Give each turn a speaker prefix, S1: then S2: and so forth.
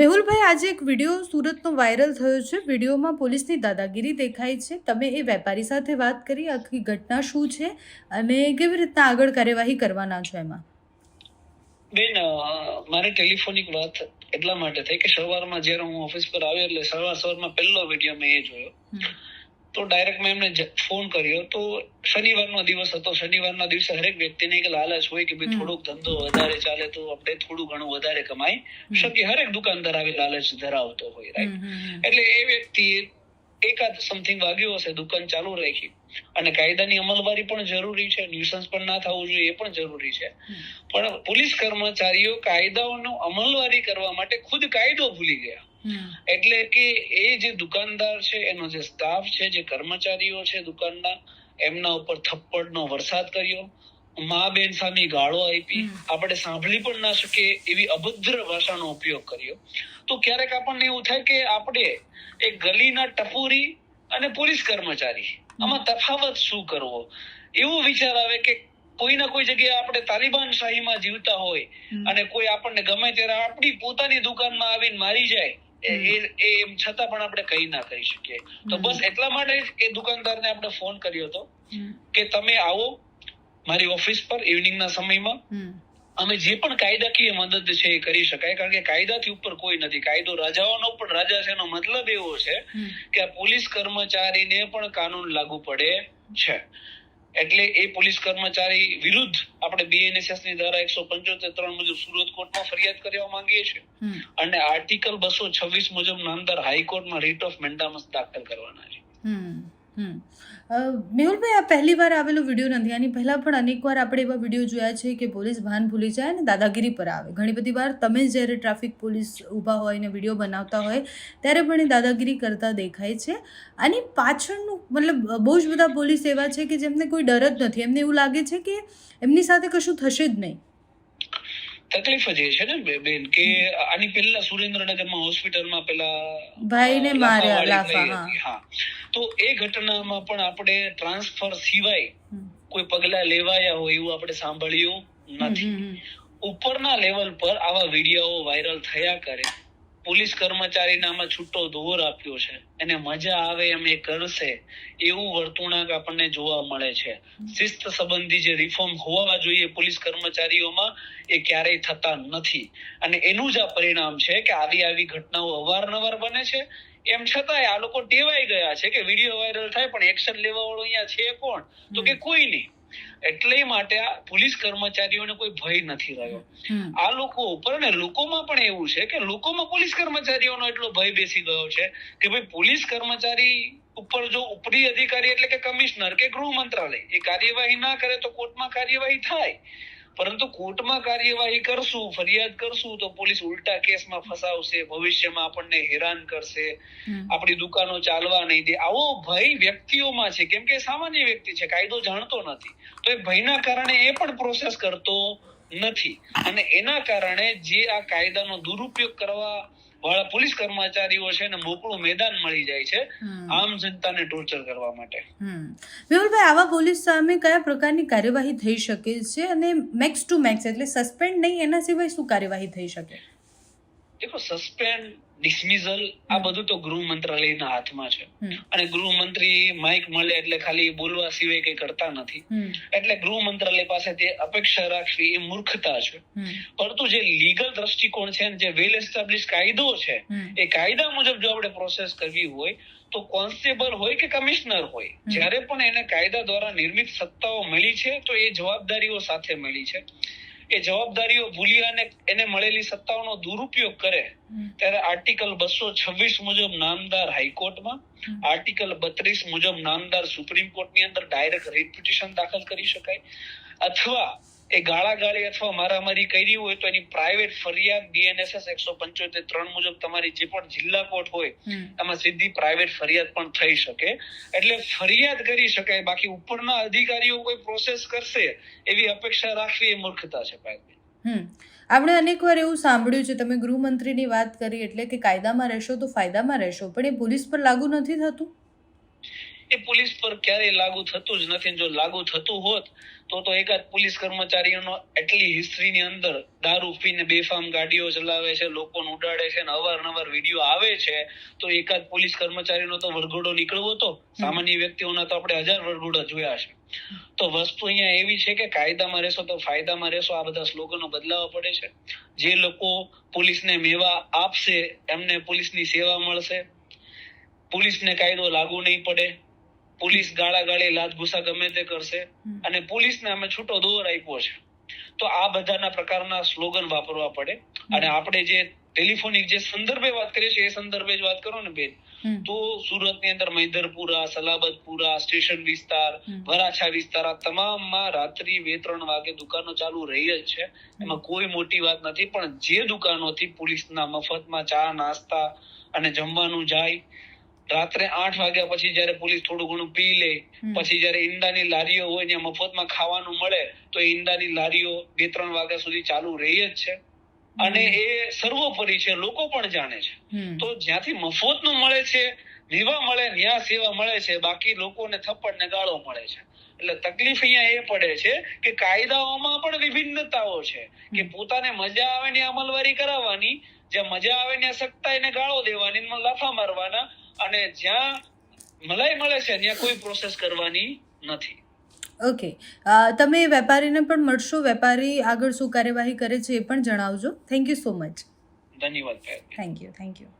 S1: મેહુલભાઈ આજે એક વીડિયો સુરતનો વાયરલ થયો છે. વિડીયોમાં પોલીસની દાદાગીરી દેખાય છે. તમે એ વેપારી સાથે વાત કરી આખી ઘટના શું છે અને કેવી રીતના આગળ કાર્યવાહી કરવાના છો એમાં?
S2: બેન મારે ટેલિફોનિક વાત એટલા માટે થઈ કે સવારમાં જ્યારે હું ઓફિસ પર આવ્યો એટલે સવાર સવારમાં પહેલો વીડિયો મેં એ જોયો. તો ડાયરેક્ટ મેં એમને ફોન કર્યો. તો શનિવારનો દિવસ હતો. શનિવારના દિવસે હરેક વ્યક્તિને એક લાલચ હોય કે ભાઈ થોડોક ધંધો વધારે ચાલે તો આપણે થોડું ઘણું વધારે કમાઈ શકીએ. હરેક દુકાનદાર આવી લાલચ ધરાવતો હોય રાઈટ. એટલે એ વ્યક્તિ એકાદ સમથિંગ વાગ્યો હશે દુકાન ચાલુ રાખી. અને કાયદાની અમલવારી પણ જરૂરી છે ન્યુસન્સ પણ ના થવું જોઈએ એ પણ જરૂરી છે. પણ પોલીસ કર્મચારીઓ કાયદાઓનો અમલવારી કરવા માટે ખુદ કાયદો ભૂલી ગયા. એટલે કે એ જે દુકાનદાર છે એનો જે સ્ટાફ છે જે કર્મચારીઓ છે દુકાનના એમના ઉપર થપ્પડનો વરસાદ કર્યો. મા બેન સામે ગાળો આપી. આપણે સાંભળી પણ ના શકીએ એવી અભદ્ર ભાષાનો ઉપયોગ કર્યો. તો ક્યારેક આપણને એવું થાય કે આપણે એક ગલીના ટપુરી અને પોલીસ કર્મચારી. આમાં તફાવત શું કરવો? એવો વિચાર આવે કે કોઈ ના કોઈ જગ્યાએ આપણે તાલિબાન શાહીમાં જીવતા હોય અને કોઈ આપણને ગમે ત્યારે આપણી પોતાની દુકાનમાં આવીને મારી જાય એ એમ છતાં પણ આપણે કઈ ના કરી શકીએ. તો બસ એટલા માટે એ દુકાનદારને આપણે ફોન કર્યો હતો કે તમે આવો મારી ઓફિસ પર ઇવનિંગના સમયમાં. અમે જે પણ કાયદાકીય મદદ છે એ કરી શકાય. કારણ કે કાયદાથી ઉપર કોઈ નથી. કાયદો રાજાઓનો પણ રાજા છે એનો મતલબ એવો છે કે આ પોલીસ કર્મચારીને પણ કાનૂન લાગુ પડે છે. એટલે એ પોલીસ કર્મચારી વિરુદ્ધ આપણે બીએનએસએસની ધારા એકસો પંચોતેર ત્રણ મુજબ સુરત કોર્ટમાં ફરિયાદ કરવા માંગીએ છીએ. અને આર્ટિકલ બસો છવ્વીસ મુજબ નામદાર હાઈકોર્ટમાં રીટ ઓફ મેન્ડામસ દાખલ કરવાના છે.
S1: મેહુલભાઈ આ પહેલી વાર આવેલો વીડિયો નથી. આની પહેલાં પણ અનેક વાર આપણે એવા વીડિયો જોયા છે કે પોલીસ ભાન ભૂલી જાય અને દાદાગીરી પર આવે. ઘણી બધી વાર તમે જ્યારે ટ્રાફિક પોલીસ ઊભા હોય ને વીડિયો બનાવતા હોય ત્યારે પણ એ દાદાગીરી કરતા દેખાય છે. આની પાછળનું મતલબ બહુ જ બધા પોલીસ એવા છે કે જેમને કોઈ ડર જ નથી. એમને એવું લાગે છે કે એમની સાથે કશું થશે જ નહીં.
S2: તકલીફ જ એ છે ને બેન કે આની પહેલા સુરેન્દ્રનગરમાં હોસ્પિટલમાં પેલા
S1: ભાઈને માર્યા,
S2: હા. તો એ ઘટનામાં પણ આપણે ટ્રાન્સફર સિવાય કોઈ પગલા લેવાયા હોય એવું આપણે સાંભળ્યું નથી. ઉપરના લેવલ પર આવા વીડિયો વાયરલ થયા કરે. પોલીસ કર્મચારીને આમાં છૂટો દોર આપ્યો છે. એને મજા આવે એમ એ કરશે એવું વર્તુળાક આપણને જોવા મળે છે. શિસ્ત સંબંધી જે રિફોર્મ હોવા જોઈએ પોલીસ કર્મચારીઓમાં એ ક્યારેય થતા નથી. અને એનું જ આ પરિણામ છે કે આવી આવી ઘટનાઓ અવારનવાર બને છે. એમ છતાંય આ લોકો ટેવાઈ ગયા છે કે વીડિયો વાયરલ થાય પણ એક્શન લેવા વાળો અહીંયા છે કોણ? તો કે કોઈ નહીં. એટલે માટે આ પોલીસ કર્મચારીઓને કોઈ ભય નથી રહ્યો. આ લોકો ઉપર અને લોકોમાં પણ એવું છે કે લોકોમાં પોલીસ કર્મચારીઓનો એટલો ભય બેસી ગયો છે કે ભાઈ પોલીસ કર્મચારી ઉપર જો ઉપરી અધિકારી એટલે કે કમિશનર કે ગૃહ મંત્રાલય એ કાર્યવાહી ના કરે તો કોર્ટમાં કાર્યવાહી થાય. પરંતુ કોર્ટમાં કાર્યવાહી કરશું ફરિયાદ કરશું તો પોલીસ ઉલટા કેસમાં ફસાવશે ભવિષ્યમાં આપણને હેરાન કરશે. આપણી દુકાનો ચાલવા નહીં દે. આવો ભય વ્યક્તિઓમાં છે. કેમ કે સામાન્ય વ્યક્તિ છે કાયદો જાણતો નથી. તો એ ભયના કારણે એ પણ પ્રોસેસ કરતો નથી. અને એના કારણે જે આ કાયદાનો દુરુપયોગ કરવા પોલીસ કર્મચારીઓ છે ને મોકળું મેદાન મળી જાય છે. આમ જનતાને ટોર્ચર કરવા માટે.
S1: હમ. મેહુલભાઈ આવા પોલીસ સામે કયા પ્રકારની કાર્યવાહી થઈ શકે છે અને મેક્સ ટુ મેક્સ એટલે સસ્પેન્ડ નહીં એના સિવાય શું કાર્યવાહી થઈ શકે?
S2: દેખો સસ્પેન્ડ ડિસમિઝલ આ બધું તો ગૃહ મંત્રાલયના હાથમાં છે. અને ગૃહ મંત્રી માઇક મળે એટલે ખાલી બોલવા સિવાય કઈ કરતા નથી. એટલે ગૃહ મંત્રાલય પાસે તે અપેક્ષા રાખવી એ મૂર્ખતા છે. પરંતુ જે લીગલ દ્રષ્ટિકોણ છે જે વેલ એસ્ટાબ્લિશ કાયદો છે એ કાયદા મુજબ જો આપણે પ્રોસેસ કરવી હોય તો કોન્સ્ટેબલ હોય કે કમિશનર હોય જ્યારે પણ એને કાયદા દ્વારા નિર્મિત સત્તાઓ મળી છે તો એ જવાબદારીઓ સાથે મળી છે. એ જવાબદારીઓ ભૂલી અને એને મળેલી સત્તાઓનો દુરુપયોગ કરે ત્યારે આર્ટિકલ બસો છવ્વીસ મુજબ નામદાર હાઈકોર્ટમાં. આર્ટિકલ બત્રીસ મુજબ નામદાર સુપ્રીમ કોર્ટની અંદર ડાયરેક્ટ રીટ પિટિશન દાખલ કરી શકાય અથવા એ ગાળાગાળી અથવા મારામારી કરી હોય તો એની પ્રાઇવેટ ફરિયાદ બીએનએસએસ એકસો પંચોતેર ત્રણ મુજબ તમારી જે પણ જિલ્લા કોર્ટ હોય એમાં સીધી પ્રાઇવેટ ફરિયાદ પણ થઈ શકે. એટલે ફરિયાદ કરી શકાય બાકી ઉપરના અધિકારીઓ કોઈ પ્રોસેસ કરશે એવી અપેક્ષા રાખવી એ મૂર્ખતા છે પાયલબેન.
S1: આપણે અનેકવાર એવું સાંભળ્યું છે તમે ગૃહમંત્રીની વાત કરી એટલે કે કાયદામાં રહેશો તો ફાયદામાં રહેશો પણ એ પોલીસ પર લાગુ નથી થતું?
S2: એ પોલીસ પર ક્યારેય લાગુ થતું જ નથી. જો લાગુ થતું હોત, તો તો એકાદ પોલીસ કર્મચારીઓનો એટલી હિસ્ટ્રીની અંદર દારૂ પીને બેફામ ગાડીઓ ચલાવે છે, લોકોને ઉડાડે છે અને અવારનવાર વીડિયો આવે છે, તો એકાદ પોલીસ કર્મચારીનો તો વરઘોડો નીકળવો તો સામાન્ય વ્યક્તિઓના તો આપણે હજાર વરઘોડા જોયા છે. તો વસ્તુ અહીંયા એવી છે કે કાયદામાં રહેશો તો ફાયદામાં રહેશો. આ બધા સ્લોગનો બદલાવા પડે છે. જે લોકો પોલીસને મેવા આપશે, એમને પોલીસની સેવા મળશે. પોલીસને કાયદો લાગુ નહીં પડે. પોલીસ ગાળા ગાળી લાત ઘુસા ગમે તે કરશે અને પોલીસને અમે છૂટો દોર આપ્યો છે. તો આ બધાના પ્રકારના સ્લોગન વાપરવા પડે. અને આપણે જે ટેલિફોનિક જે સંદર્ભે વાત કરીએ છીએ એ સંદર્ભે જ વાત કરો ને બેન. તો સુરતની અંદર મૈદરપુરા સલાબતપુરા સ્ટેશન વિસ્તાર વરાછા વિસ્તાર આ તમામમાં રાત્રિ બે ત્રણ વાગે દુકાનો ચાલુ રહી જ છે. એમાં કોઈ મોટી વાત નથી પણ જે દુકાનોથી પોલીસના મફતમાં ચા નાસ્તા અને જમવાનું જાય રાત્રે આઠ વાગ્યા પછી જયારે પોલીસ થોડું ઘણું પી લે પછી જયારે ઈંડાની લારીઓ હોય ત્યાં મફતમાં ખાવાનું મળે તો ઈંડાની લારીઓ બે ત્રણ વાગ્યા સુધી ચાલુ રહી જ છે. અને એ સર્વોપરી છે લોકો પણ જાણે છે. તો જ્યાંથી મફતનું મળે છે વિવા મળે ન્યા સેવા મળે છે બાકી લોકોને થપ્પડ ને ગાળો મળે છે. એટલે તકલીફ અહીંયા એ પડે છે કે કાયદાઓમાં પણ વિભિન્નતાઓ છે. કે પોતાને મજા આવે ને અમલવારી કરાવવાની જ્યાં મજા આવે ને સખ્તાઈ ને ગાળો દેવાની લાફા મારવાના અને જ્યાં મલાઈ મળે છે ત્યાં કોઈ પ્રોસેસ કરવાની નથી.
S1: ઓકે તમે વેપારીને પણ મળશો. વેપારી આગળ શું કાર્યવાહી કરે છે એ પણ જણાવજો. થેન્ક યુ સો મચ
S2: ધન્યવાદ
S1: થેન્ક યુ થેન્ક યુ